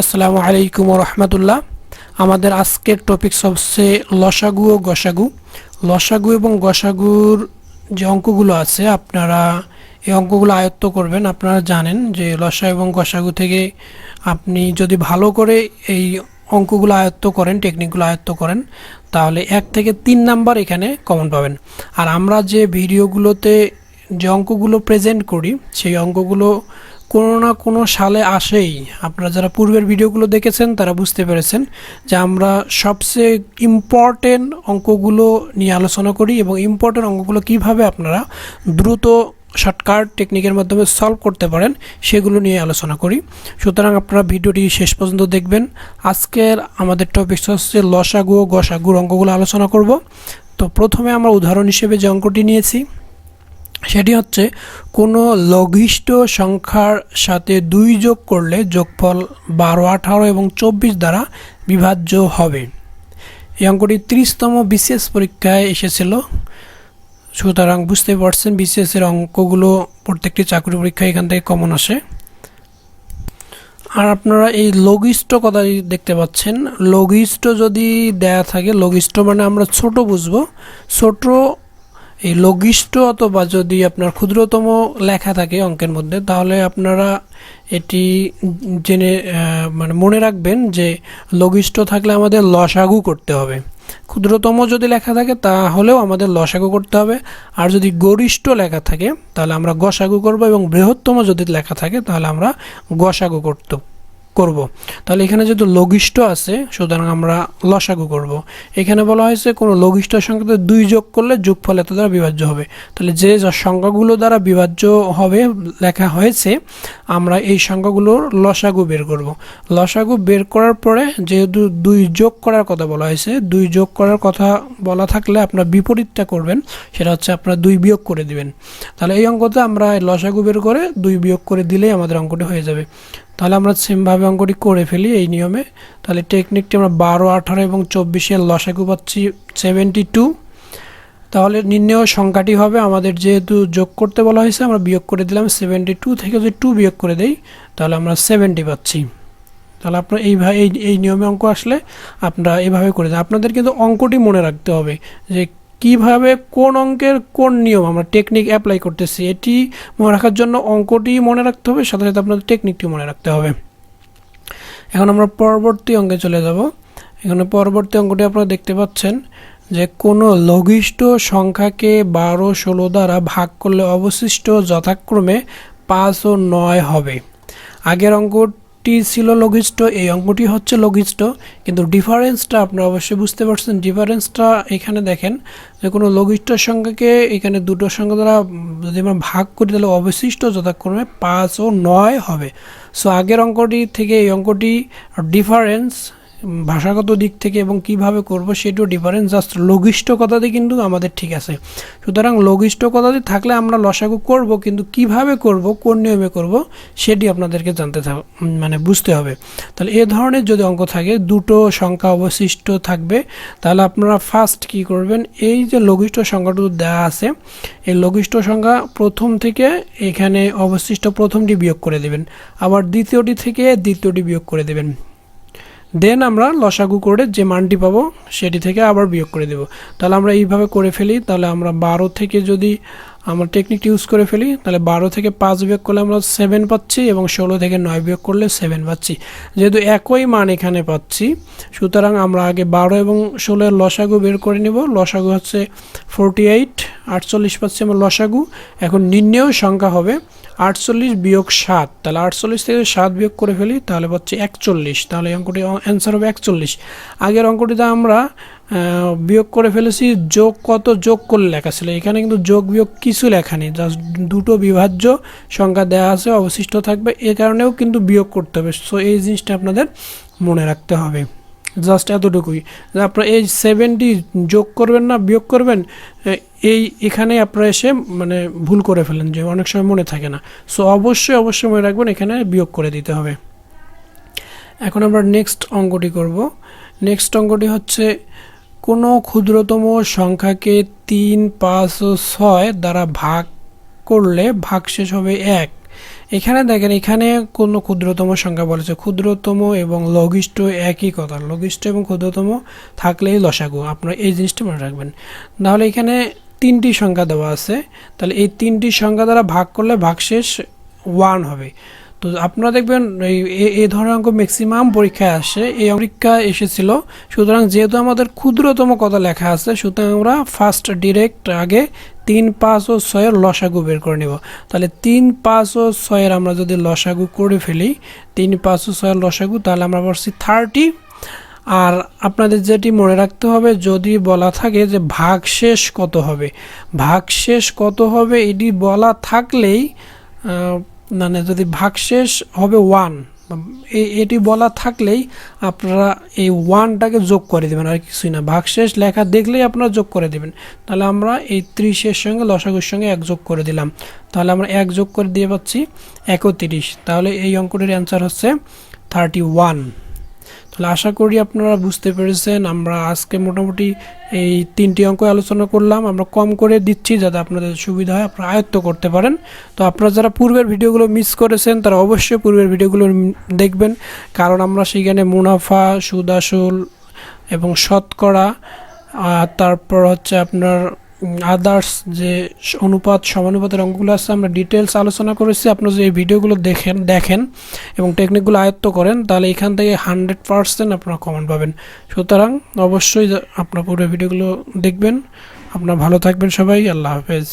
আসসালামু আলাইকুম রহমতুল্লাহ। আমাদের আজকের টপিক সবচেয়ে লসাগু ও গসাগু। লসাগু এবং গসাগুর যে অঙ্কগুলো আছে, আপনারা এই অঙ্কগুলো আয়ত্ত করবেন। আপনারা জানেন যে লসা এবং গসাগু থেকে আপনি যদি ভালো করে এই অঙ্কগুলো আয়ত্ত করেন টেকনিকগুলো আয়ত্ত করেন, তাহলে এক থেকে তিন নাম্বার এখানে কমন পাবেন। আর আমরা যে ভিডিওগুলোতে যে অঙ্কগুলো প্রেজেন্ট করি, সেই অঙ্কগুলো কোনো না কোনো সালে আসেই। আপনারা যারা পূর্বের ভিডিওগুলো দেখেছেন, তারা বুঝতে পেরেছেন যে আমরা সবচেয়ে ইম্পর্টেন্ট অঙ্কগুলো নিয়ে আলোচনা করি এবং ইম্পর্টেন্ট অঙ্কগুলো কীভাবে আপনারা দ্রুত শর্টকাট টেকনিকের মাধ্যমে সলভ করতে পারেন, সেগুলো নিয়ে আলোচনা করি। সুতরাং আপনারা ভিডিওটি শেষ পর্যন্ত দেখবেন। আজকের আমাদের টপিক হচ্ছে লসাগু ও গসাগুর অঙ্কগুলো আলোচনা করব। তো প্রথমে আমরা উদাহরণ হিসেবে যে অঙ্কটি নিয়েছি সেটি হচ্ছে কোনো লঘিষ্ঠ সংখ্যার সাথে দুই যোগ করলে যোগফল বারো, আঠারো এবং চব্বিশ দ্বারা বিভাজ্য হবে। এই অঙ্কটি তিরিশতম বিশেষ পরীক্ষায় এসেছিল। সুতরাং বুঝতে পারছেন এর অঙ্কগুলো প্রত্যেকটি চাকরি পরীক্ষায় এখান থেকে কমন আসে। আর আপনারা এই লঘিষ্ঠ কথা দেখতে পাচ্ছেন, লঘিষ্ঠ যদি দেয়া থাকে, লঘিষ্ঠ মানে আমরা ছোট বুঝব। ছোট এই লঘিষ্ঠ অথবা যদি আপনার ক্ষুদ্রতম লেখা থাকে অঙ্কের মধ্যে, তাহলে আপনারা এটি জেনে মানে মনে রাখবেন যে লঘিষ্ঠ থাকলে আমাদের লসাগু করতে হবে। ক্ষুদ্রতম যদি লেখা থাকে, তাহলেও আমাদের লসাগু করতে হবে। আর যদি গরিষ্ঠ লেখা থাকে, তাহলে আমরা গসাগু করব এবং বৃহত্তম যদি লেখা থাকে, তাহলে আমরা গসাগু করতে। করব। তাহলে এখানে যেহেতু লঘিষ্ঠ আছে, সুতরাং আমরা লসাগু করব। এখানে বলা হয়েছে কোনো লঘিষ্ঠ সংখ্যাতে দুই যোগ করলে যোগফল এত দ্বারা বিভাজ্য হবে। তাহলে যে সংখ্যাগুলো দ্বারা বিভাজ্য হবে, লেখা হয়েছে আমরা এই সংখ্যাগুলোর লসাগু বের করব। লসাগু বের করার পরে যেহেতু দুই যোগ করার কথা বলা হয়েছে, দুই যোগ করার কথা বলা থাকলে আপনার বিপরীতটা করবেন, সেটা হচ্ছে আপনারা দুই বিয়োগ করে দিবেন। তাহলে এই অঙ্কতে আমরা লসাগু বের করে দুই বিয়োগ করে দিলেই আমাদের অঙ্কটি হয়ে যাবে। তাহলে আমরা সেমভাবে অঙ্কটি করে ফেলি এই নিয়মে। তাহলে টেকনিকটি আমরা বারো, আঠারো এবং চব্বিশের লসাগু পাচ্ছি সেভেন্টি টু তাহলে নির্ণয় সংখ্যাটি হবে আমাদের যেহেতু যোগ করতে বলা হয়েছে, আমরা বিয়োগ করে দিলাম সেভেন্টি টু থেকে যদি টু বিয়োগ করে দেই, তাহলে আমরা সেভেন্টি পাচ্ছি। তাহলে আপনার এইভাবে এই এই নিয়মে অঙ্ক আসলে আপনারা এইভাবে করে দেন। আপনাদের কিন্তু অঙ্কটি মনে রাখতে হবে যে কীভাবে কোন অঙ্কের কোন নিয়ম আমরা টেকনিক অ্যাপ্লাই করতেছি, এটি মনে রাখার জন্য অঙ্কটি মনে রাখতে হবে, সাথে সাথে আপনাদের টেকনিকটি মনে রাখতে হবে। এখন আমরা পরবর্তী অঙ্কে চলে যাব। এখানে পরবর্তী অঙ্কটি আপনারা দেখতে পাচ্ছেন। যে কোনো লঘিষ্ঠ সংখ্যাকে বারো ষোলো দ্বারা ভাগ করলে অবশিষ্ট যথাক্রমে পাঁচ ও নয় হবে। আগের অঙ্ক অঙ্কটি ছিল লঘিষ্ঠ, এই অঙ্কটি হচ্ছে লঘিষ্ঠ, কিন্তু ডিফারেন্সটা আপনারা অবশ্যই বুঝতে পারছেন। ডিফারেন্সটা এখানে দেখেন, যে কোনো লঘিষ্ঠ সংখ্যাকে এখানে দুটো সংখ্যা দ্বারা যদি আমরা ভাগ করি, তাহলে অবশিষ্ট যথাক্রমে পাঁচ ও নয় হবে। সো আগের অঙ্কটি থেকে এই অঙ্কটি ডিফারেন্স ভাষাগত দিক থেকে এবং কীভাবে করব সেটিও ডিফারেন্স জাস্ট লঘিষ্ঠ কথাতে কিন্তু আমাদের ঠিক আছে। সুতরাং লঘিষ্ঠ কথাতে থাকলে আমরা লসাগু করব, কিন্তু কীভাবে করব, কোন নিয়মে করব, সেটি আপনাদেরকে জানতে মানে বুঝতে হবে। তাহলে এ ধরনের যদি অঙ্ক থাকে, দুটো সংখ্যা অবশিষ্ট থাকবে, তাহলে আপনারা ফার্স্ট কি করবেন, এই যে লঘিষ্ঠ সংখ্যাটুকু দেওয়া আছে, এই লঘিষ্ঠ সংখ্যা প্রথম থেকে এখানে অবশিষ্ট প্রথমটি বিয়োগ করে দেবেন। আবার দ্বিতীয়টি থেকে দ্বিতীয়টি বিয়োগ করে দেবেন। দেন আমরা লসাগু করে যে মানটি পাবো সেটি থেকে আবার বিয়োগ করে দেব। তাহলে আমরা এইভাবে করে ফেলি, তাহলে আমরা বারো থেকে যদি আমরা টেকনিকটি ইউজ করে ফেলি, তাহলে বারো থেকে পাঁচ বিয়োগ করলে আমরা সেভেন পাচ্ছি এবং ষোলো থেকে নয় বিয়োগ করলে সেভেন পাচ্ছি। যেহেতু একই মান এখানে পাচ্ছি, সুতরাং আমরা আগে বারো এবং ষোলোর লসাগু বের করে নেব। লসাগু হচ্ছে ফোরটি এইট আটচল্লিশ পাচ্ছি আমার লসাগু, এখন নির্ণেয় সংখ্যা হবে আটচল্লিশ বিয়োগ সাত। তাহলে আটচল্লিশ থেকে সাত বিয়োগ করে ফেলি, তাহলে পাচ্ছি একচল্লিশ। তাহলে অঙ্কটি অ্যান্সার হবে একচল্লিশ। আগের অঙ্কটিতে আমরা বিয়োগ করে ফেলেছি, যোগ কত যোগ করলে লেখা ছিল। এখানে কিন্তু যোগ বিয়োগ কিছু লেখা নেই জাস্ট দুটো বিভাজ্য সংখ্যা দেওয়া আছে, অবশিষ্ট থাকবে। এ কারণেও কিন্তু বিয়োগ করতে হবে। সো এই জিনিসটা আপনাদের মনে রাখতে হবে। জাস্ট এতটুকুই। আপনারা এই সেভেনটি যোগ করবেন না, বিয়োগ করবেন এই এখানে আপনারা এসে মানে ভুল করে ফেলেন যে অনেক সময় মনে থাকে না। সো অবশ্যই অবশ্যই মনে রাখবেন, এখানে বিয়োগ করে দিতে হবে। এখন আমরা নেক্সট অঙ্কটি করব। নেক্সট অঙ্কটি হচ্ছে, কোনো ক্ষুদ্রতম সংখ্যাকে তিন, পাঁচ ও ছয় দ্বারা ভাগ করলে ভাগশেষ হবে এক। এখানে দেখেন, এখানে কোনো ক্ষুদ্রতম সংখ্যা বলেছে। ক্ষুদ্রতম এবং লঘিষ্ঠ একই কথা। লঘিষ্ঠ এবং ক্ষুদ্রতম থাকলেই লসাগু। আপনারা এই জিনিসটা মনে রাখবেন। নাহলে এখানে তিনটি সংখ্যা দেওয়া আছে। তাহলে এই তিনটি সংখ্যা দ্বারা ভাগ করলে ভাগশেষ ওয়ান হবে। তো আপনারা দেখবেন, এই ধরনের অঙ্ক ম্যাক্সিমাম পরীক্ষায় আসে। এই পরীক্ষা এসেছিল। সুতরাং যেহেতু আমাদের ক্ষুদ্রতম কথা লেখা আছে, সুতরাং আমরা ফার্স্ট ডিরেক্ট আগে তিন, পাঁচ ও ছয়ের লসাগু বের করে নেব। তাহলে তিন, পাঁচ ও ছয়ের আমরা যদি লসাগু করে ফেলি, তিন, পাঁচ ও ছয়ের লসাগু, তাহলে আমরা পাচ্ছি থার্টি। আর আপনাদের যেটি মনে রাখতে হবে, যদি বলা থাকে যে ভাগশেষ কত হবে ভাগশেষ কত হবে, এটি বলা থাকলেই মানে যদি ভাগশেষ হবে ওয়ান এটি বলা থাকলেই আপনারা এই ওয়ানটাকে যোগ করে দেবেন, আর কিছুই না। ভাগশেষ লেখা দেখলেই আপনারা যোগ করে দেবেন। তাহলে আমরা এই ত্রিশের সঙ্গে লসাগুর সঙ্গে এক যোগ করে দিলাম। তাহলে আমরা এক যোগ করে দিয়ে পাচ্ছি একত্রিশ। তাহলে এই অঙ্কটির অ্যান্সার হচ্ছে থার্টি ওয়ান তাহলে আশা করি আপনারা বুঝতে পেরেছেন, আমরা আজকে মোটামুটি এই তিনটি অঙ্ক আলোচনা করলাম। আমরা কম করে দিচ্ছি যাতে আপনাদের সুবিধা হয়, আপনারা আয়ত্ত করতে পারেন। তো আপনারা যারা পূর্বের ভিডিওগুলো মিস করেছেন, তারা অবশ্যই পূর্বের ভিডিওগুলো দেখবেন। কারণ আমরা সেখানে মুনাফা, সুদ আসল এবং শতকরা তারপর হচ্ছে আপনার আদার্স যে অনুপাত, সমানুপাতের অঙ্কগুলো আছে, আমরা ডিটেলস আলোচনা করেছি। আপনারা যে এই ভিডিওগুলো দেখেন দেখেন এবং টেকনিকগুলো আয়ত্ত করেন, তাহলে এখান থেকে হান্ড্রেড পারসেন্ট আপনারা কমেন্ট পাবেন। সুতরাং অবশ্যই আপনার আপনারা পুরো ভিডিওগুলো দেখবেন। আপনার ভালো থাকবেন সবাই। আল্লাহ হাফেজ।